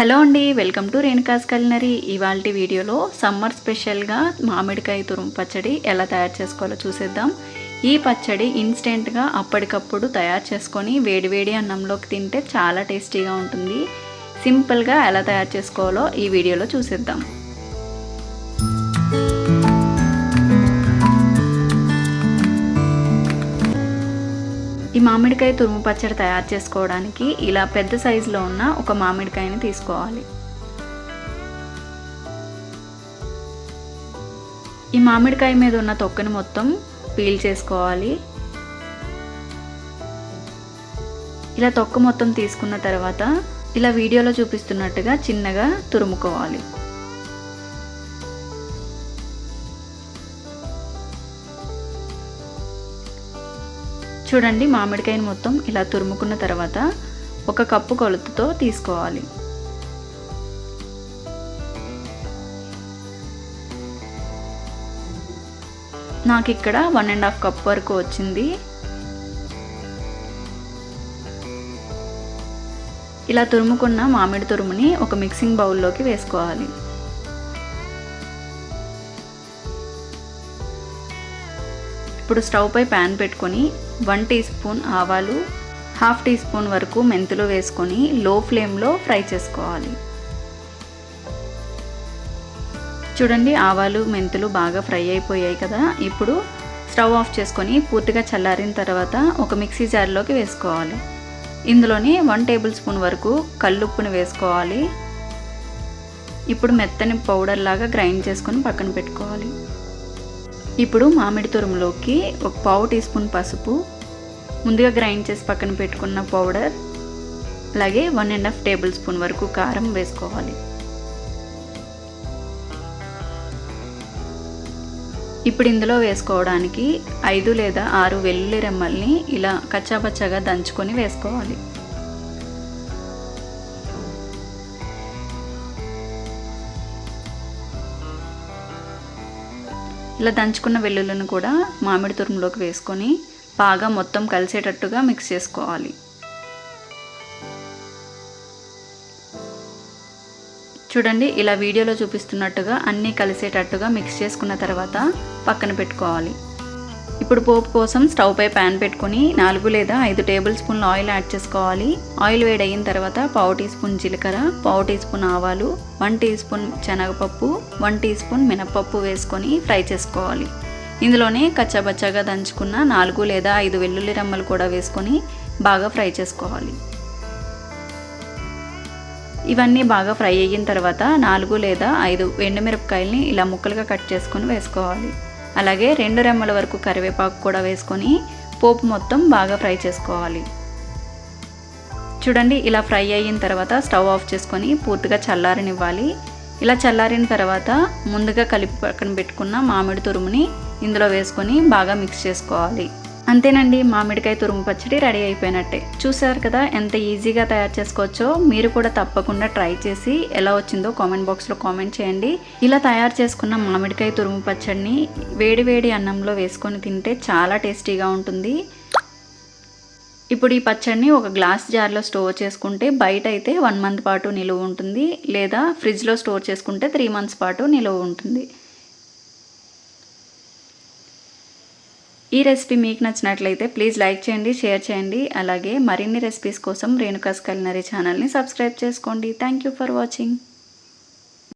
Hello అండి welcome to Renuka's culinary. ఇవాళ వీడియోలో సమ్మర్ స్పెషల్గా మామిడికాయ తురుము పచ్చడి ఎలా తయారు చేసుకోవాలో చూసేద్దాం. ఈ పచ్చడి ఇన్స్టెంట్గా అప్పటికప్పుడు తయారు చేసుకొని వేడివేడి అన్నంలోకి తింటే చాలా టేస్టీగా ఉంటుంది. సింపుల్గా ఎలా తయారు చేసుకోవాలో ఈ వీడియోలో చూసేద్దాం. ఈ మామిడికాయ తురుము పచ్చడి తయారు చేసుకోవడానికి ఇలా పెద్ద సైజులో ఉన్న ఒక మామిడికాయని తీసుకోవాలి. ఈ మామిడికాయ మీద ఉన్న తొక్కని మొత్తం పీల్ చేసుకోవాలి. ఇలా తొక్క మొత్తం తీసుకున్న తర్వాత ఇలా వీడియోలో చూపిస్తున్నట్టుగా చిన్నగా తురుముకోవాలి. చూడండి మామిడికాయను మొత్తం ఇలా తురుముకున్న తర్వాత ఒక కప్పు కొలతతో తీసుకోవాలి. నాకు ఇక్కడ వన్ అండ్ హాఫ్ కప్ వరకు వచ్చింది. ఇలా తురుముకున్న మామిడి తురుముని ఒక మిక్సింగ్ బౌల్లోకి వేసుకోవాలి. ఇప్పుడు స్టవ్ పై ప్యాన్ పెట్టుకొని వన్ టీ స్పూన్ ఆవాలు హాఫ్ టీ స్పూన్ వరకు మెంతులు వేసుకొని లో ఫ్లేమ్లో ఫ్రై చేసుకోవాలి. చూడండి ఆవాలు మెంతులు బాగా ఫ్రై అయిపోయాయి కదా. ఇప్పుడు స్టవ్ ఆఫ్ చేసుకొని పూర్తిగా చల్లారిన తర్వాత ఒక మిక్సీ జార్లోకి వేసుకోవాలి. ఇందులోని వన్ టేబుల్ స్పూన్ వరకు కల్లుప్పును వేసుకోవాలి. ఇప్పుడు మెత్తని పౌడర్ లాగా గ్రైండ్ చేసుకొని పక్కన పెట్టుకోవాలి. ఇప్పుడు మామిడి తురుములోకి ఒక పావు టీ స్పూన్ పసుపు ముందుగా గ్రైండ్ చేసి పక్కన పెట్టుకున్న పౌడర్ అలాగే one and half tablespoon వరకు కారం వేసుకోవాలి. ఇప్పుడు ఇందులో వేసుకోవడానికి ఐదు లేదా ఆరు వెల్లుల్లి రెమ్మల్ని ఇలా కచ్చాపచ్చాగా దంచుకొని వేసుకోవాలి. ఇలా దంచుకున్న వెల్లుల్లిని కూడా మామిడి తురుములోకి వేసుకొని బాగా మొత్తం కలిసేటట్టుగా మిక్స్ చేసుకోవాలి. చూడండి ఇలా వీడియోలో చూపిస్తున్నట్టుగా అన్నీ కలిసేటట్టుగా మిక్స్ చేసుకున్న తర్వాత పక్కన పెట్టుకోవాలి. ఇప్పుడు పోపు కోసం స్టవ్ పై ప్యాన్ పెట్టుకొని నాలుగు లేదా ఐదు టేబుల్ స్పూన్లు ఆయిల్ యాడ్ చేసుకోవాలి. ఆయిల్ వేడయిన తర్వాత పావు టీ స్పూన్ జీలకర్ర పావు టీ స్పూన్ ఆవాలు వన్ టీ స్పూన్ శనగపప్పు వన్ టీ స్పూన్ మినపప్పు వేసుకొని ఫ్రై చేసుకోవాలి. ఇందులోనే కచ్చాబచ్చాగా దంచుకున్న నాలుగు లేదా ఐదు వెల్లుల్లి రెమ్మలు కూడా వేసుకొని బాగా ఫ్రై చేసుకోవాలి. ఇవన్నీ బాగా ఫ్రై అయిన తర్వాత నాలుగు లేదా ఐదు ఎండుమిరపకాయల్ని ఇలా ముక్కలుగా కట్ చేసుకొని వేసుకోవాలి. అలాగే రెండు రెమ్మల వరకు కరివేపాకు కూడా వేసుకొని పోపు మొత్తం బాగా ఫ్రై చేసుకోవాలి. చూడండి ఇలా ఫ్రై అయిన తర్వాత స్టవ్ ఆఫ్ చేసుకొని పూర్తిగా చల్లారనివ్వాలి. ఇలా చల్లారిన తర్వాత ముందుగా కలిపి పక్కన పెట్టుకున్న మామిడి తురుముని ఇందులో వేసుకొని బాగా మిక్స్ చేసుకోవాలి. అంతేనండి మామిడికాయ తురుము పచ్చడి రెడీ అయిపోయినట్టే. చూసారు కదా ఎంత ఈజీగా తయారు చేసుకోవచ్చో? మీరు కూడా తప్పకుండా ట్రై చేసి ఎలా వచ్చిందో కామెంట్ బాక్స్లో కామెంట్ చేయండి. ఇలా తయారు చేసుకున్న మామిడికాయ తురుము పచ్చడిని వేడి వేడి అన్నంలో వేసుకొని తింటే చాలా టేస్టీగా ఉంటుంది. ఇప్పుడు ఈ పచ్చడిని ఒక గ్లాస్ జార్లో స్టోర్ చేసుకుంటే బయట అయితే వన్ మంత్ పాటు నిలువ ఉంటుంది లేదా ఫ్రిడ్జ్లో స్టోర్ చేసుకుంటే త్రీ మంత్స్ పాటు నిలువ ఉంటుంది. ఈ రెసిపీ మీకు నచ్చినట్లయితే ప్లీజ్ లైక్ చేయండి షేర్ చేయండి. అలాగే మరిన్ని రెసిపీస్ కోసం రేణుకాస్ కలినరీ ఛానల్ని సబ్స్క్రైబ్ చేసుకోండి. Thank you for watching